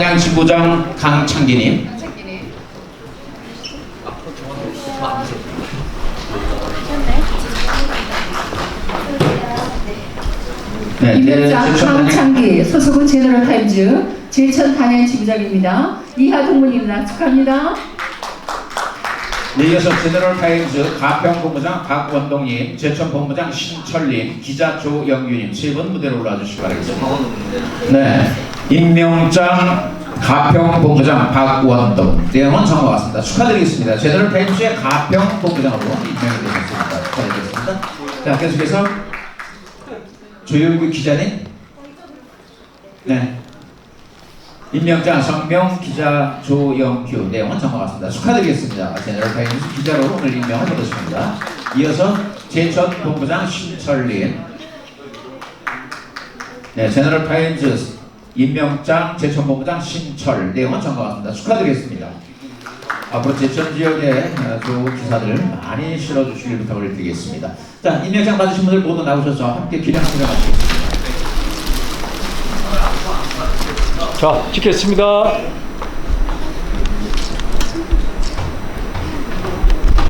단양지구장 강창기님. 네, 제천 단양- 강창기 소속은 제너럴 타임즈 제천 단양 지부장입니다. 이하 동무님입니다. 축하합니다. 네, 이어서 제너럴 타임즈 가평 본부장 박원동님, 제천 본부장 신철님, 기자 조영규님 세 분 무대로 올라와 주시기 바라겠습니다. 네, 임명장 가평 본부장 박원동 내용은 정과 같습니다. 축하드리겠습니다. 제너럴 타임즈의 가평 본부장으로 임명이 되셨습니다. 축하드리겠습니다. 자, 계속해서 조영규 기자님. 네. 임명장 성명 기자 조영규 내용은 정과 같습니다. 축하드리겠습니다. 제너럴타임즈 기자로 오늘 임명을 받으십니다. 이어서 제천 본부장 신철님, 네 제너럴타임즈 임명장 제천 본부장 신철 내용은 정과 같습니다. 축하드리겠습니다. 앞으로 제천 지역에 어, 좋은 기사들 많이 실어주시길 부탁을 드리겠습니다. 자 임명장 받으신 분들 모두 나오셔서 함께 기량 수령하시겠습니다. 자, 찍겠습니다.